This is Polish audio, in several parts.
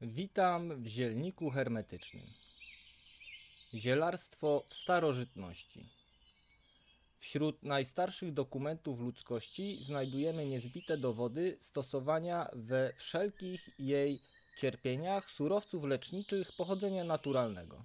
Witam w zielniku hermetycznym. Zielarstwo w starożytności. Wśród najstarszych dokumentów ludzkości znajdujemy niezbite dowody stosowania we wszelkich jej cierpieniach surowców leczniczych pochodzenia naturalnego.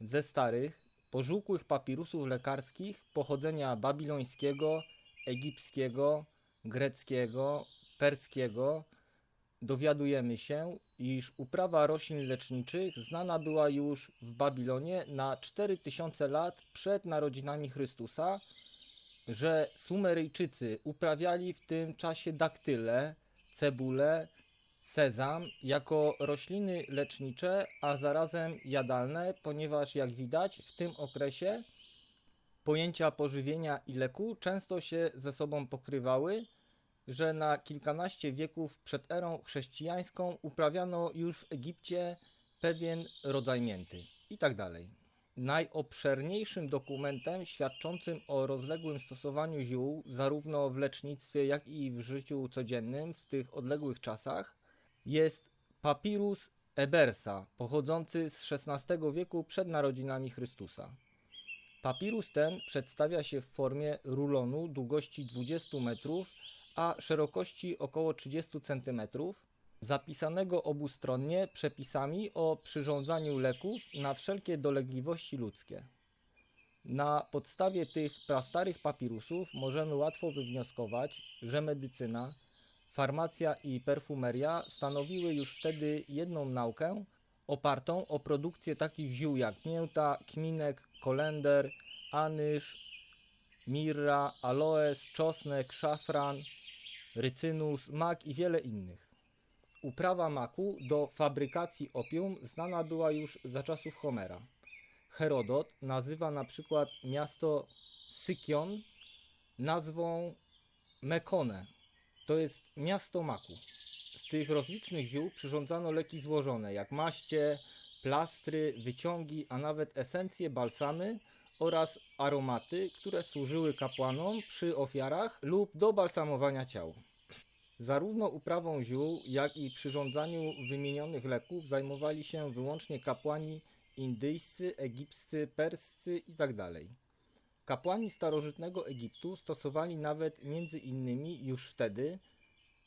Ze starych, pożółkłych papirusów lekarskich pochodzenia babilońskiego, egipskiego, greckiego, perskiego dowiadujemy się, iż uprawa roślin leczniczych znana była już w Babilonie na 4000 lat przed narodzinami Chrystusa, że Sumeryjczycy uprawiali w tym czasie daktyle, cebulę, sezam jako rośliny lecznicze, a zarazem jadalne, ponieważ jak widać w tym okresie pojęcia pożywienia i leku często się ze sobą pokrywały, że na kilkanaście wieków przed erą chrześcijańską uprawiano już w Egipcie pewien rodzaj mięty i tak dalej. Najobszerniejszym dokumentem świadczącym o rozległym stosowaniu ziół, zarówno w lecznictwie, jak i w życiu codziennym w tych odległych czasach, jest papirus Ebersa, pochodzący z XVI wieku przed narodzinami Chrystusa. Papirus ten przedstawia się w formie rulonu długości 20 metrów, a szerokości około 30 cm, zapisanego obustronnie przepisami o przyrządzaniu leków na wszelkie dolegliwości ludzkie. Na podstawie tych prastarych papirusów możemy łatwo wywnioskować, że medycyna, farmacja i perfumeria stanowiły już wtedy jedną naukę opartą o produkcję takich ziół jak mięta, kminek, kolender, anyż, mirra, aloes, czosnek, szafran, rycynus, mak i wiele innych. Uprawa maku do fabrykacji opium znana była już za czasów Homera. Herodot nazywa na przykład miasto Sykion nazwą Mekone, to jest miasto maku. Z tych rozlicznych ziół przyrządzano leki złożone, jak maście, plastry, wyciągi, a nawet esencje, balsamy oraz aromaty, które służyły kapłanom przy ofiarach lub do balsamowania ciał. Zarówno uprawą ziół, jak i przyrządzaniu wymienionych leków zajmowali się wyłącznie kapłani indyjscy, egipscy, perscy itd. Kapłani starożytnego Egiptu stosowali nawet między innymi już wtedy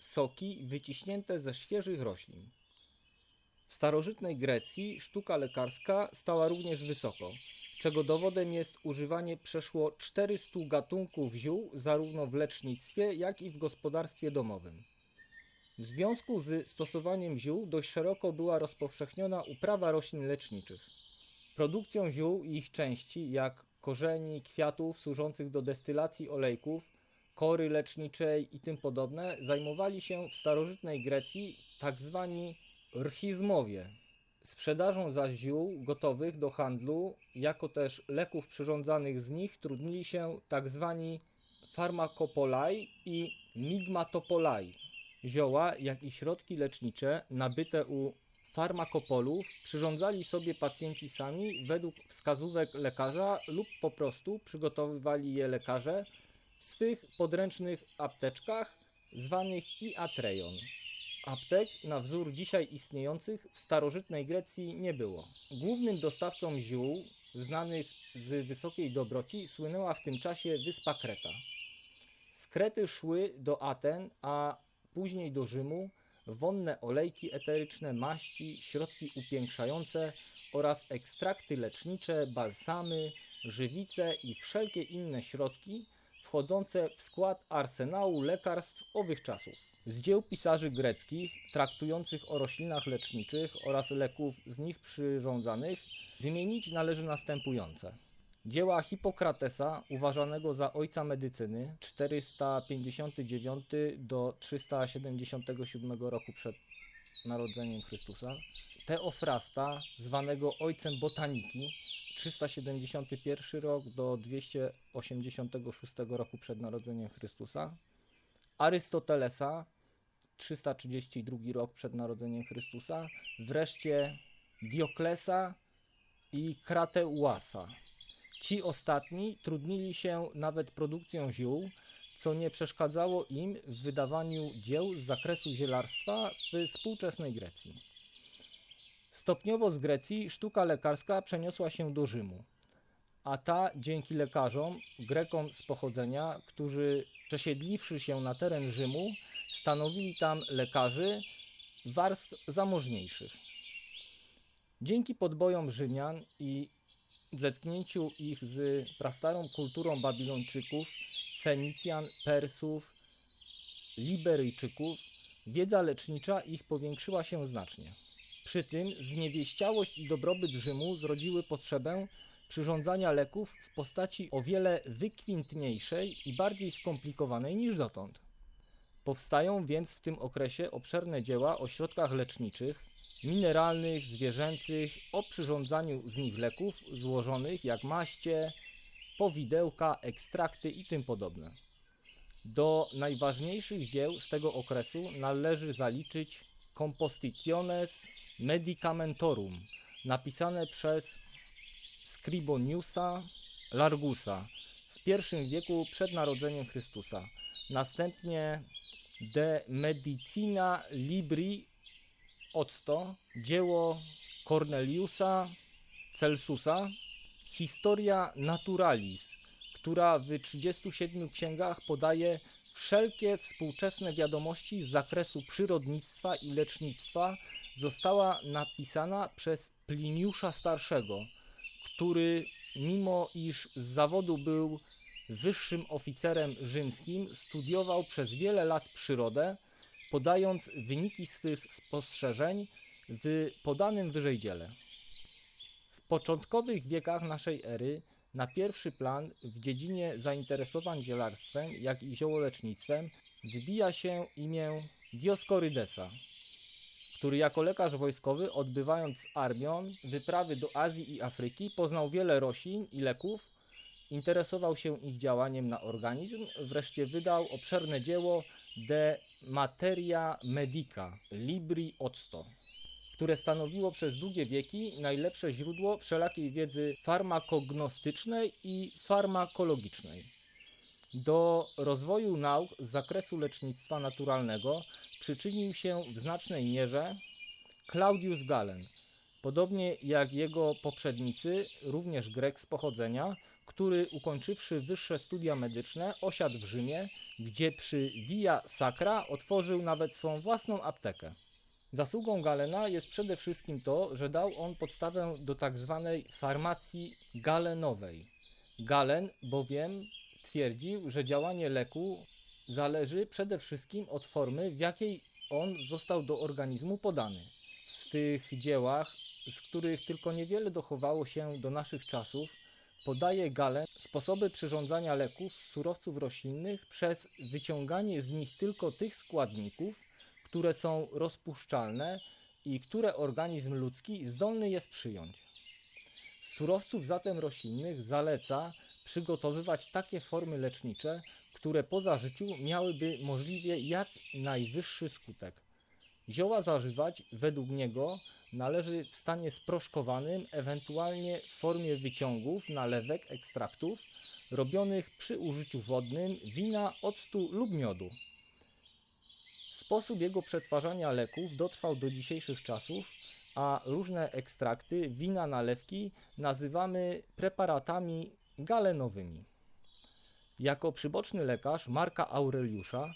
soki wyciśnięte ze świeżych roślin. W starożytnej Grecji sztuka lekarska stała również wysoko, czego dowodem jest używanie przeszło 400 gatunków ziół zarówno w lecznictwie, jak i w gospodarstwie domowym. W związku z stosowaniem ziół dość szeroko była rozpowszechniona uprawa roślin leczniczych. Produkcją ziół i ich części, jak korzeni, kwiatów służących do destylacji olejków, kory leczniczej i tym podobne, zajmowali się w starożytnej Grecji tak zwani rchizmowie. Sprzedażą zaś ziół gotowych do handlu, jako też leków przyrządzanych z nich trudnili się tak zwani farmakopolai i migmatopolai. Zioła, jak i środki lecznicze nabyte u farmakopolów przyrządzali sobie pacjenci sami według wskazówek lekarza lub po prostu przygotowywali je lekarze w swych podręcznych apteczkach zwanych iatrejon. Aptek na wzór dzisiaj istniejących w starożytnej Grecji nie było. Głównym dostawcą ziół znanych z wysokiej dobroci słynęła w tym czasie wyspa Kreta. Z Krety szły do Aten, a później do Rzymu wonne olejki eteryczne, maści, środki upiększające oraz ekstrakty lecznicze, balsamy, żywice i wszelkie inne środki wchodzące w skład arsenału lekarstw owych czasów. Z dzieł pisarzy greckich traktujących o roślinach leczniczych oraz leków z nich przyrządzanych wymienić należy następujące. Dzieła Hipokratesa, uważanego za ojca medycyny 459 do 377 roku przed narodzeniem Chrystusa, Teofrasta, zwanego ojcem botaniki 371 rok do 286 roku przed narodzeniem Chrystusa, Arystotelesa 332 rok przed narodzeniem Chrystusa, wreszcie Dioklesa i Krateuasa. Ci ostatni trudnili się nawet produkcją ziół, co nie przeszkadzało im w wydawaniu dzieł z zakresu zielarstwa w współczesnej Grecji. Stopniowo z Grecji sztuka lekarska przeniosła się do Rzymu, a ta dzięki lekarzom, Grekom z pochodzenia, którzy przesiedliwszy się na teren Rzymu, stanowili tam lekarzy warstw zamożniejszych. Dzięki podbojom Rzymian i zetknięciu ich z prastarą kulturą Babilończyków, Fenicjan, Persów, Liberyjczyków, wiedza lecznicza ich powiększyła się znacznie. Przy tym zniewieściałość i dobrobyt Rzymu zrodziły potrzebę przyrządzania leków w postaci o wiele wykwintniejszej i bardziej skomplikowanej niż dotąd. Powstają więc w tym okresie obszerne dzieła o środkach leczniczych, mineralnych, zwierzęcych, o przyrządzaniu z nich leków złożonych jak maście, powidełka, ekstrakty i tym podobne. Do najważniejszych dzieł z tego okresu należy zaliczyć Compositiones Medicamentorum, napisane przez Scriboniusa Largusa w I wieku przed narodzeniem Chrystusa. Następnie De Medicina Libri Octo, dzieło Corneliusa Celsusa, Historia Naturalis, która w 37 księgach podaje wszelkie współczesne wiadomości z zakresu przyrodnictwa i lecznictwa, została napisana przez Pliniusza Starszego, który mimo iż z zawodu był wyższym oficerem rzymskim, studiował przez wiele lat przyrodę, podając wyniki swych spostrzeżeń w podanym wyżej dziele. W początkowych wiekach naszej ery na pierwszy plan w dziedzinie zainteresowań zielarstwem, jak i ziołolecznictwem wybija się imię Dioskorydesa, który jako lekarz wojskowy, odbywając z armią wyprawy do Azji i Afryki, poznał wiele roślin i leków, interesował się ich działaniem na organizm, wreszcie wydał obszerne dzieło De Materia Medica Libri Octo, które stanowiło przez długie wieki najlepsze źródło wszelakiej wiedzy farmakognostycznej i farmakologicznej. Do rozwoju nauk z zakresu lecznictwa naturalnego przyczynił się w znacznej mierze Claudius Galen, podobnie jak jego poprzednicy, również Grek z pochodzenia, który ukończywszy wyższe studia medyczne osiadł w Rzymie, gdzie przy Via Sacra otworzył nawet swą własną aptekę. Zasługą Galena jest przede wszystkim to, że dał on podstawę do tak zwanej farmacji galenowej. Galen bowiem twierdził, że działanie leku zależy przede wszystkim od formy, w jakiej on został do organizmu podany. W swych dziełach, z których tylko niewiele dochowało się do naszych czasów, podaje Galen sposoby przyrządzania leków z surowców roślinnych przez wyciąganie z nich tylko tych składników, które są rozpuszczalne i które organizm ludzki zdolny jest przyjąć. Surowców zatem roślinnych zaleca przygotowywać takie formy lecznicze, które po zażyciu miałyby możliwie jak najwyższy skutek. Zioła zażywać według niego należy w stanie sproszkowanym, ewentualnie w formie wyciągów, nalewek, ekstraktów, robionych przy użyciu wodnym, wina, octu lub miodu. Sposób jego przetwarzania leków dotrwał do dzisiejszych czasów, a różne ekstrakty, wina, nalewki nazywamy preparatami galenowymi. Jako przyboczny lekarz Marka Aureliusza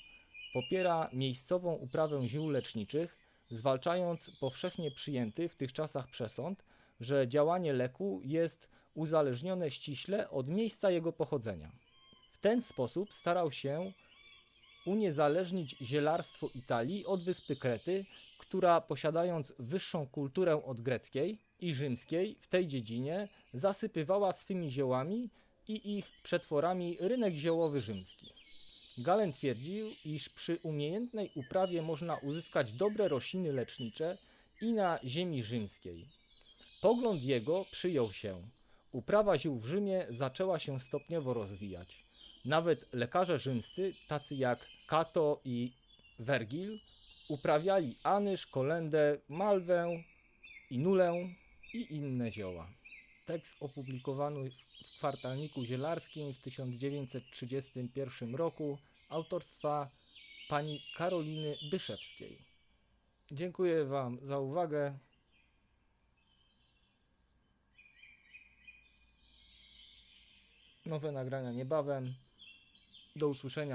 popiera miejscową uprawę ziół leczniczych, zwalczając powszechnie przyjęty w tych czasach przesąd, że działanie leku jest uzależnione ściśle od miejsca jego pochodzenia. W ten sposób starał się uniezależnić zielarstwo Italii od wyspy Krety, która posiadając wyższą kulturę od greckiej i rzymskiej w tej dziedzinie zasypywała swymi ziołami i ich przetworami rynek ziołowy rzymski. Galen twierdził, iż przy umiejętnej uprawie można uzyskać dobre rośliny lecznicze i na ziemi rzymskiej. Pogląd jego przyjął się. Uprawa ziół w Rzymie zaczęła się stopniowo rozwijać. Nawet lekarze rzymscy, tacy jak Cato i Vergil, uprawiali anyż, kolendę, malwę, inulę i inne zioła. Tekst opublikowany w kwartalniku zielarskim w 1931 roku autorstwa pani Karoliny Byszewskiej. Dziękuję Wam za uwagę. Nowe nagrania niebawem. Do usłyszenia.